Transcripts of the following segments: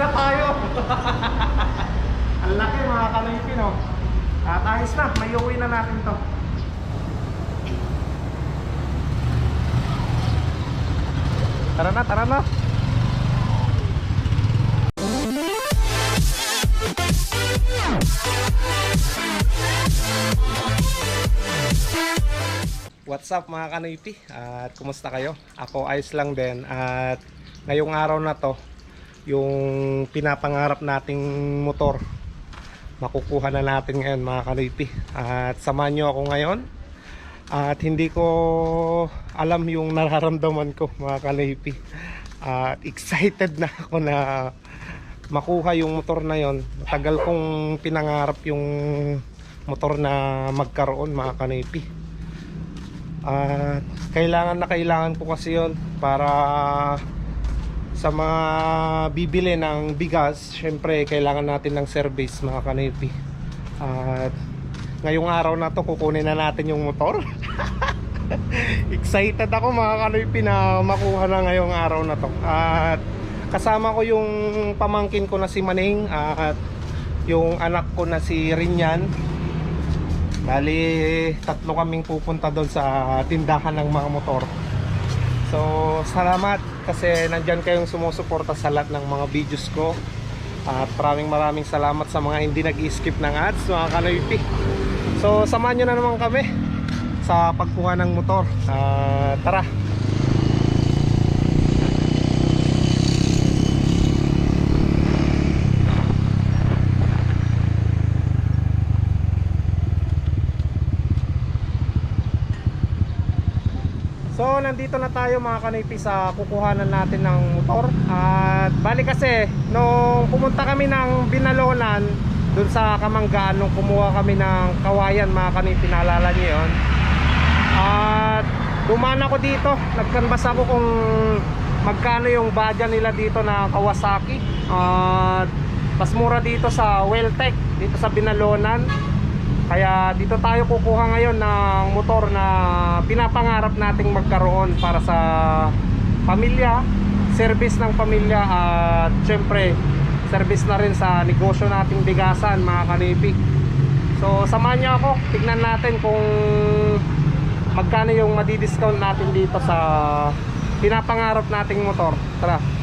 na tayo. Ang laki mga kanoypi no. At ayos na, may uwi na natin to. Tara na, tara na. What's up mga kanoypi? At kumusta kayo? Ako ayos lang din at ngayong araw na to yung pinapangarap nating motor. Makukuha na natin ngayon mga kanoypi at samahan nyo ako ngayon. At hindi ko alam yung nararamdaman ko mga kanoypi at excited na ako na makuha yung motor na yon. Matagal kong pinangarap yung motor na magkaroon mga kanoypi at kailangan na kailangan ko kasi yon para sa mga bibili ng bigas, syempre kailangan natin ng service mga kanipi. At ngayong araw na to kukunin na natin yung motor. Excited ako mga kanipi na makuha na ngayong araw na to. At kasama ko yung pamangkin ko na si Maning at yung anak ko na si Rinyan. Bali, tatlo kaming pupunta doon sa tindahan ng mga motor. So, salamat kasi nandyan kayong sumusuporta sa lahat ng mga videos ko. At maraming maraming salamat sa mga hindi nag-skip ng ads, mga kanoypi. So, samahan nyo na naman kami sa pagkuha ng motor. Ah, tara! Nandito na tayo mga kanipi sa kukuhanan natin ng motor. At bali kasi nung pumunta kami ng Binalonan Dun sa Kamanggaan nung kumuha kami ng kawayan mga kanipi naalala niyo yun? At dumaan ako dito Nagkanbas ako kung magkano yung badya nila dito na Kawasaki. At mas mura dito sa Welltech Dito sa Binalonan kaya dito tayo kukuha ngayon ng motor na pinapangarap nating magkaroon para sa pamilya, service ng pamilya at syempre service na rin sa negosyo nating bigasan mga kanipig. So samahan niyo ako, tignan natin kung magkano yung madi-discount natin dito sa pinapangarap nating motor. Tara.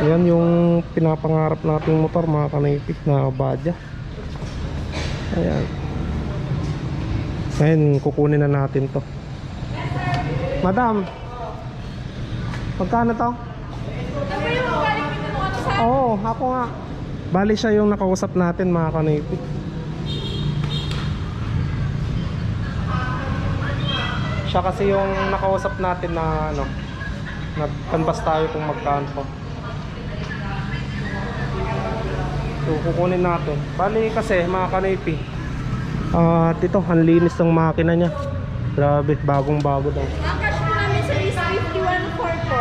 Ayan yung pinapangarap nating motor mga kanipik na badya. Ayan. Ngayon kukunin na natin to. Madam. Magkano to? Oo, ako nga. Bali siya yung nakausap natin mga kanipik. Siya kasi yung nakausap natin na ano, nag-canvas tayo kung magkano to. So kukunin natin. Bali kasi mga kanipi. Ah, ito ang linis ng makina niya. Grabe, bagong bago daw. Ang cash po namin sir is 51.4 po.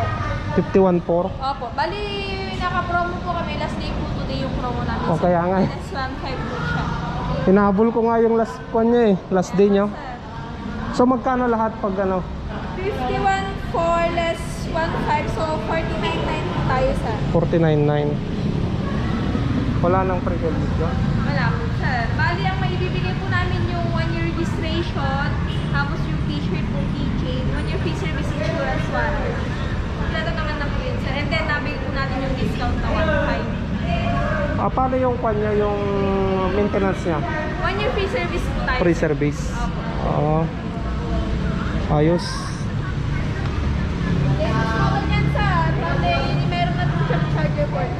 51.4. Opo. Bali, naka-promo po kami. Last day po today yung promo namin. O, kaya nga eh. Minus 1.5 po siya. Hinabol ko nga yung last one niya eh, last day niya. So magkano lahat pag ano? 51.4 less 1.5. So, 49.9 po tayo sir. 49.9. Wala nang pre-credit dyan. Wala po sir. Bali, ang maibibigay po namin yung 1 year registration. Tapos yung t-shirt po keychain. 1 year free service insurance warranty. Ito naman na po yun sir. And then, nabigay po natin yung discount na 1.5. Ah, paano yung kanya, yung maintenance niya? 1 year free service po tayo. Free service. Opo. Oo. ayos. Yes, bawal yan sa Bale, yun, meron na po siya charger port.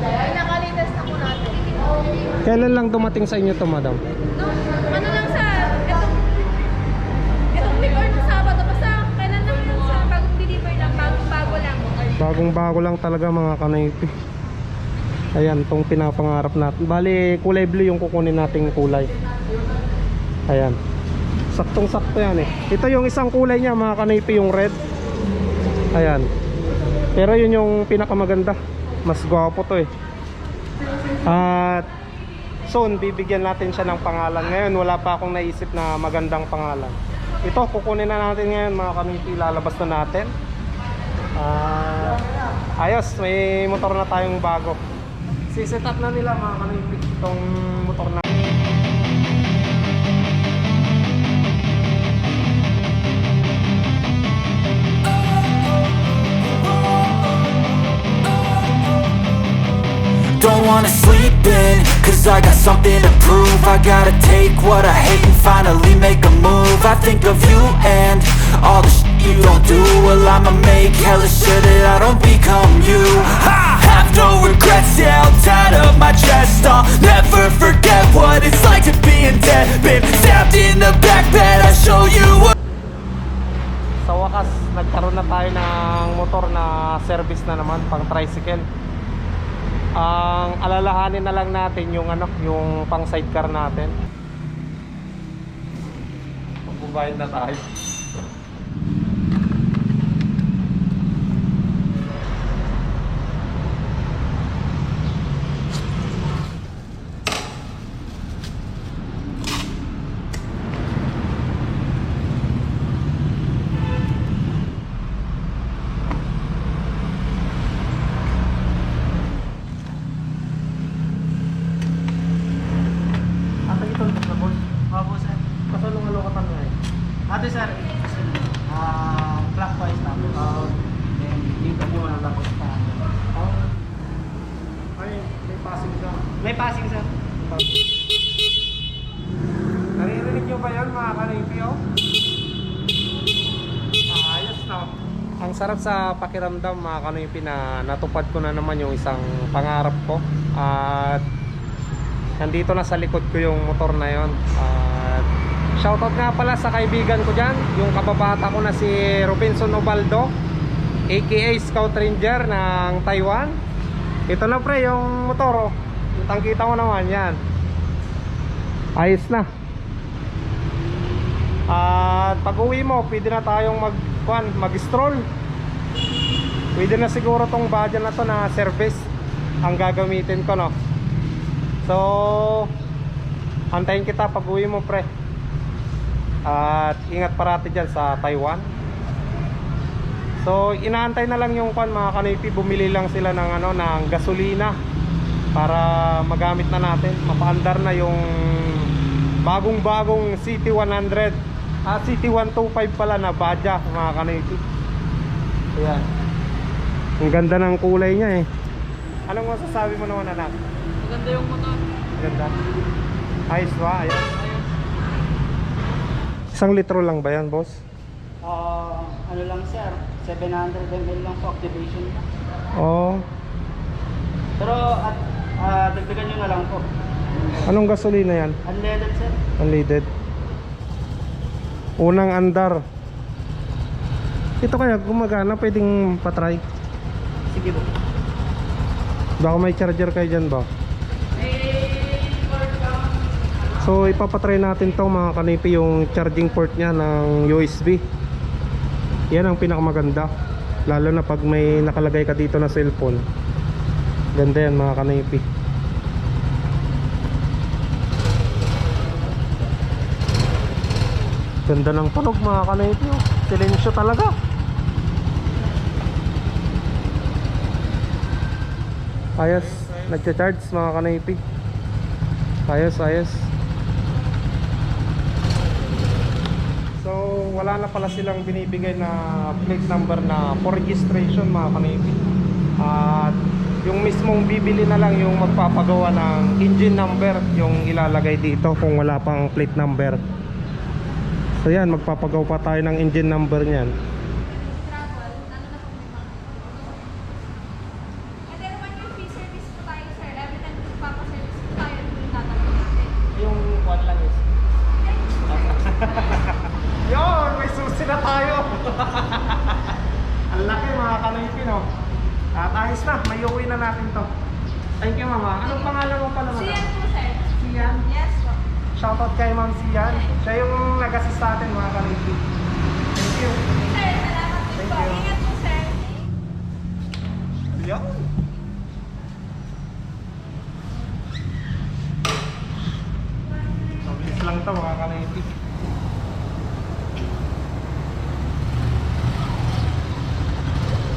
Ay, nakalitas na po natin. Kailan lang dumating sa inyo to, madam? No, ano lang sa, itong, itong week or no Sabado, basta kailan lang yun sa bagong deliver lang, bagong bago lang. Bagong bago lang talaga mga kanipi. Ayan, tong pinapangarap natin. Bali, kulay blue yung kukunin nating kulay. Ayan. Saktong sakto yan eh. Ito yung isang kulay niya mga kanipi, yung red. Ayan. Pero yun yung pinakamaganda. Mas gwapo to eh. At soon, bibigyan natin siya ng pangalan. Ngayon, wala pa akong naisip na magandang pangalan. Ito, kukunin na natin ngayon mga kanipi. Lalabas na natin. Ah, Ayos, may motor na tayong bago. Siset up na nila mga kanipik itong wanna sleep in, cause I got something to prove. I gotta take what I hate and finally make a move. I think of you and all the shit you don't do. Well I'ma make hella sure that I don't become you. I have no regrets, yeah, I'll tie up my chest I'll never forget what it's like to be in debt. Been stabbed in the back bed, I'll show you what Sa wakas, nagkaroon na tayo ng motor na service na naman, pang tricycle. Ang alalahanin na lang natin yung ano, yung pang sidecar natin. Magbabayad na tayo. Ata ito na boss. Opo, sir. Kasalong ano ka nga eh. Ate, sir. Ah, clockwise tapos. Ah. then, dito mo na tapos pa. Oh. Ay, may passing ka. May passing, sir. Naririnig nyo ba yan mga kanipio? Ah, ayos na. Ang sarap sa pakiramdam mga kanipi na natupad ko na naman yung isang pangarap ko. At nandito na sa likod ko yung motor na yon. At shoutout nga pala sa kaibigan ko dyan, yung kababata ko na si Robinson Obaldo, aka Scout Ranger ng Taiwan. Ito na pre yung motor oh. Kitang-kita mo naman yan. Ayos na. At pag uwi mo, pwede na tayong mag, kuan, mag-stroll. Pwede na siguro tong badya na to na service ang gagamitin ko, no? So, antayin kita pag uwi mo, pre. At ingat parati dyan sa Taiwan. So, inaantay na lang yung kuan mga kanipi, bumili lang sila ng ano ng gasolina para magamit na natin. Mapaandar na yung bagong-bagong City 100 ah City 125 pala na badya mga kanipi. Ayan. Ang ganda ng kulay niya eh. Anong masasabi mo naman anak? Maganda yung motor. Ganda. Ayos ba? Ayos. Isang litro lang ba yan, boss? Ah, ano lang, sir. 700 ml lang po activation niya. Oo. Pero, at, ah, dagdagan nyo na lang po. Anong gasolina yan? Unleaded, sir. Unleaded. Unang andar. Ito kaya gumagana, pwedeng patry. Sige po. Baka may charger kayo dyan ba? So ipapatry natin to mga kanipi yung charging port niya ng USB. Yan ang pinakamaganda. Lalo na pag may nakalagay ka dito na cellphone. Ganda yan mga kanipi. Ganda ng tunog mga kanipi. oh. Silensyo talaga. Ayos, nagcha-charge mga kanipi. Ayos, ayos. So, wala na pala silang binibigay na plate number na for registration mga kanipi. At yung mismong bibili na lang yung magpapagawa ng engine number yung ilalagay dito kung wala pang plate number. So yan, magpapagawa pa tayo ng engine number niyan. Travel, ano na po may mga And then one year free service po tayo, sir. Every time magpapaservice po tayo, ano yung tatanong natin. Yung kwan lang is. Yon, may susi na tayo. Ang laki mga kanipi, no? At ayos na, may uwi na natin to. Thank you, mama. Anong pangalan mo pala, mama? yan po, sir. Sian. Yes po. Shoutout kay Ma'am Sian. Siya yung nag-assist sa atin, mga kanipi. Thank you. Sir, salamat din Thank po. you. Ingat po, sir. Yan. Mabilis lang to, mga kanipi.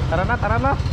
Tara na, tara na.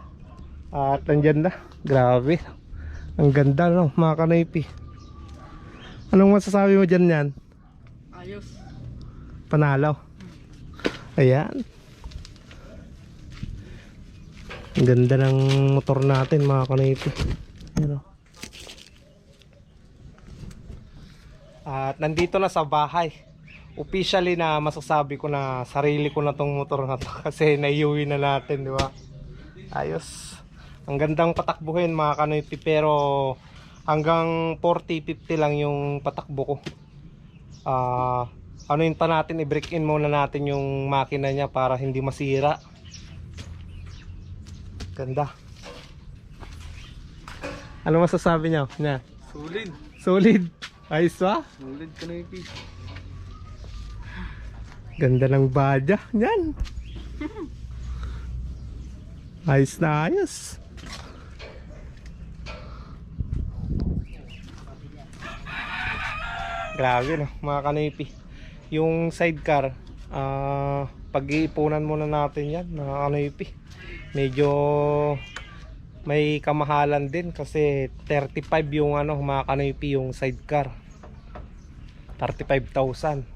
At nandyan na. Grabe. Ang ganda no mga kanaypi. Anong masasabi mo dyan yan? Ayos. Panalo. Ayan. Ang ganda ng motor natin mga kanaypi. Ayan o. At nandito na sa bahay. Officially na masasabi ko na sarili ko na tong motor na to kasi naiuwi na natin, di ba? Ayos. Ang gandang patakbuhin mga kanoypi pero hanggang 40-50 lang yung patakbo ko. Ah, ano yun pa natin i-break in muna natin yung makina niya para hindi masira. Ganda. Ano masasabi niyo? Niya. Solid. Solid. Ayos ba? Solid ka na yung Ganda ng badya. Yan. Ayos na ayos. Grabe no, mga kanipi. Yung sidecar, ah pag-iipunan muna natin yan, mga kanipi. Medyo may kamahalan din kasi 35 yung ano, mga kanipi yung sidecar. 35,000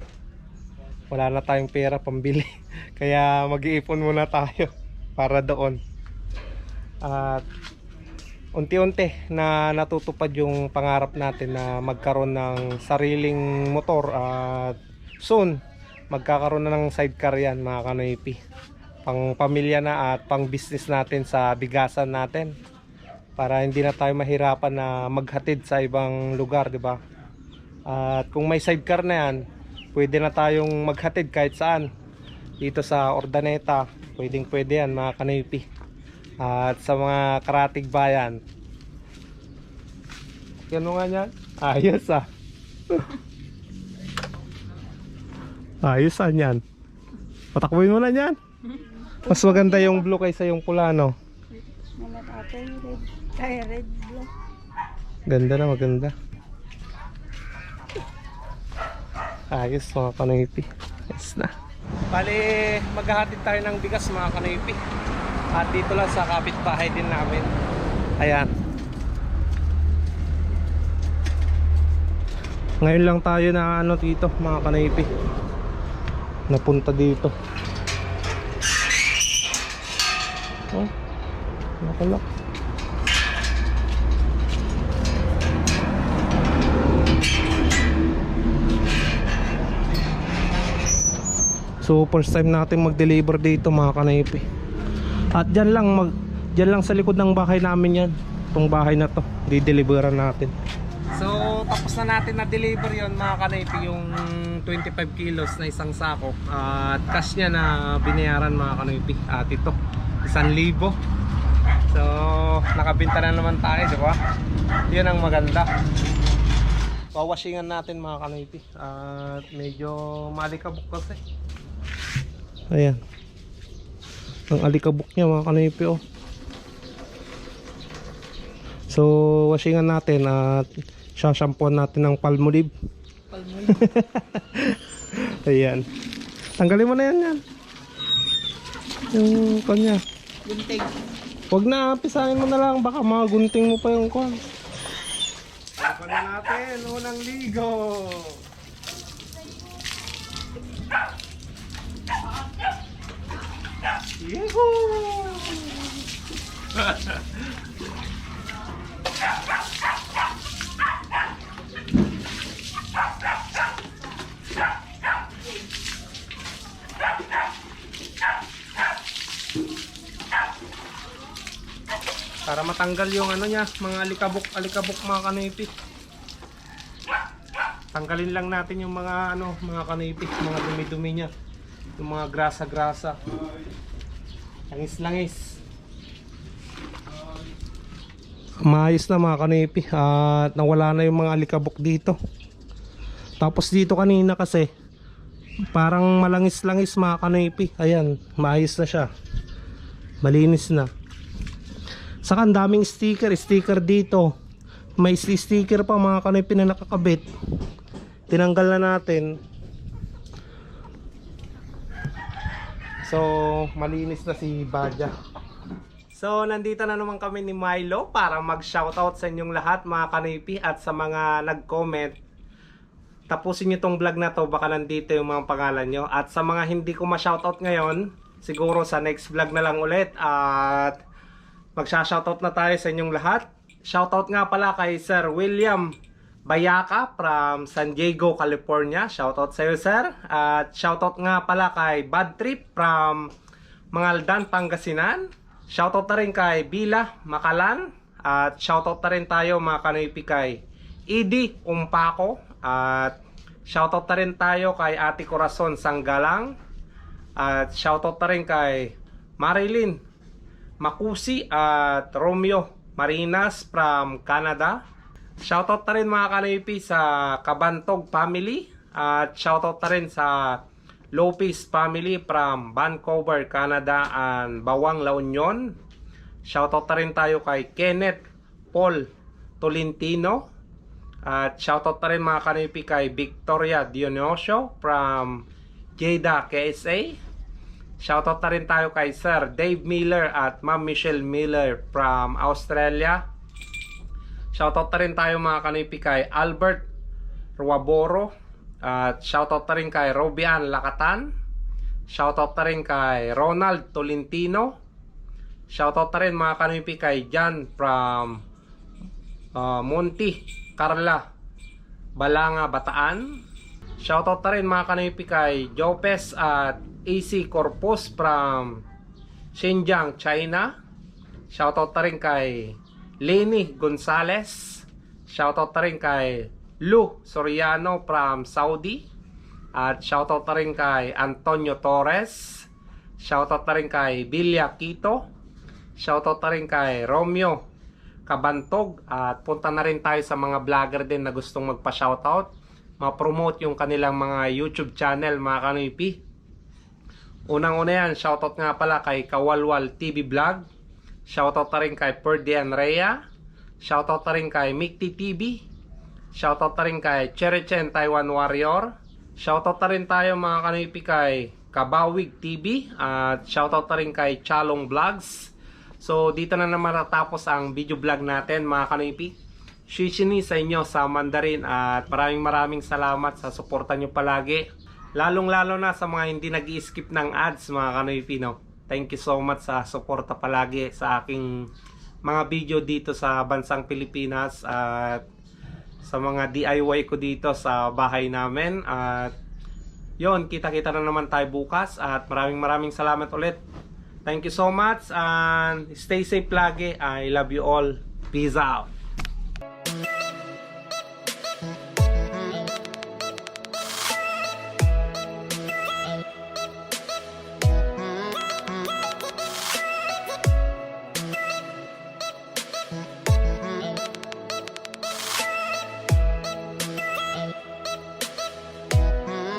wala na tayong pera pambili kaya mag-iipon muna tayo para doon at unti-unti na natutupad yung pangarap natin na magkaroon ng sariling motor at soon magkakaroon na ng sidecar yan mga kanoypi pang pamilya na at pang business natin sa bigasan natin para hindi na tayo mahirapan na maghatid sa ibang lugar di ba at kung may sidecar na yan, pwede na tayong maghatid kahit saan. Dito sa Ordaneta, pwedeng pwede yan mga kanipi. At sa mga karatig bayan. Ano nga yan? Ayos ah. Ayos ah yan. Patakbuhin mo na yan. Mas maganda yung blue kaysa yung pula no. Ganda na maganda. Ayos mga kanipi. Ayos na. Bali, maghahatid tayo ng bigas mga kanipi. At dito lang sa kapitbahay din namin. Ayan. Ngayon lang tayo na ano dito mga kanipi. Napunta dito. Oh. Nakalak. So first time natin mag-deliver dito mga kanaypi. At dyan lang mag dyan lang sa likod ng bahay namin yan. Itong bahay na to, di-deliveran natin. So tapos na natin na deliver yon mga kanaypi yung 25 kilos na isang sako. At cash niya na binayaran mga kanaypi. At ito, 1,000. So nakabinta na naman tayo, di ba? Yun ang maganda. Wawashingan natin mga kanaypi. At medyo malikabok kasi. Ayan. Ang alikabok niya mga kanipi oh. So, washingan natin at sashampuan natin ng palmolive. Palmolive. Ayan. Tanggalin mo na yan yan. Yung kanya. Gunting. Huwag na, pisahin mo na lang. Baka magunting mo pa yung kwan. Laban na natin. Unang ligo. Yehoo! Para matanggal yung ano niya, mga alikabok, alikabok mga kanipi. Tanggalin lang natin yung mga ano, mga kanipis, mga dumi-dumi niya. Yung mga grasa-grasa. Langis-langis. Maayos na mga kanipi at nawala na yung mga alikabok dito. Tapos dito kanina kasi parang malangis-langis mga kanipi. Ayan, maayos na siya. Malinis na. Saka ang daming sticker, sticker dito. May sticker pa mga kanipi na nakakabit. Tinanggal na natin. So, malinis na si Badja. So, nandito na naman kami ni Milo para mag-shoutout sa inyong lahat mga kanipi at sa mga nag-comment. Tapusin nyo tong vlog na to, baka nandito yung mga pangalan nyo. At sa mga hindi ko ma-shoutout ngayon, siguro sa next vlog na lang ulit. At magsha-shoutout na tayo sa inyong lahat. Shoutout nga pala kay Sir William Bayaka from San Diego, California. Shoutout sa iyo, sir. At shoutout nga pala kay Bad Trip from Mangaldan, Pangasinan. Shoutout na rin kay Bila Makalan. At shoutout na rin tayo mga kanoypi kay Idi Umpako. At shoutout na rin tayo kay Ate Corazon Sanggalang. At shoutout na rin kay Marilyn Makusi at Romeo Marinas from Canada. Shoutout na rin mga kanipi sa Kabantog family at shoutout na rin sa Lopez family from Vancouver, Canada and Bawang La Union. Shoutout na rin tayo kay Kenneth Paul Tolentino. At shoutout na rin mga kanipi kay Victoria Dionisio from Jeddah, KSA. Shoutout na rin tayo kay Sir Dave Miller at Ma'am Michelle Miller from Australia. Shoutout na rin tayo mga kanipi kay Albert Ruaboro. At shoutout na rin kay Robian Lakatan. Shoutout na rin kay Ronald Tolentino. Shoutout na rin mga kanipi kay John from uh, Monty, Carla, Balanga, Bataan. Shoutout na rin mga kanipi kay Jopes at AC Corpus from Xinjiang, China. Shoutout na rin kay Lenny Gonzalez. Shoutout na rin kay Lu Soriano from Saudi. At shoutout na rin kay Antonio Torres. Shoutout na rin kay Bilya Quito. Shoutout na rin kay Romeo Kabantog. At punta na rin tayo sa mga vlogger din na gustong magpa-shoutout. Ma-promote yung kanilang mga YouTube channel mga kanipi. Unang-una yan, shoutout nga pala kay Kawalwal TV Vlog. Shoutout na rin kay Ferdian Rea. Shoutout na rin kay Mikti TV. Shoutout na rin kay Cherichen Taiwan Warrior. Shoutout na rin tayo mga kanipi kay Kabawig TV. At shoutout na rin kay Chalong Vlogs. So dito na naman natapos ang video vlog natin mga kanipi. Shishini sa inyo sa Mandarin at maraming maraming salamat sa suporta nyo palagi. Lalong lalo na sa mga hindi nag skip ng ads mga kanipi no. Thank you so much sa suporta palagi sa aking mga video dito sa bansang Pilipinas at sa mga DIY ko dito sa bahay namin at yon kita-kita na naman tayo bukas at maraming maraming salamat ulit. Thank you so much and stay safe lagi. I love you all. Peace out.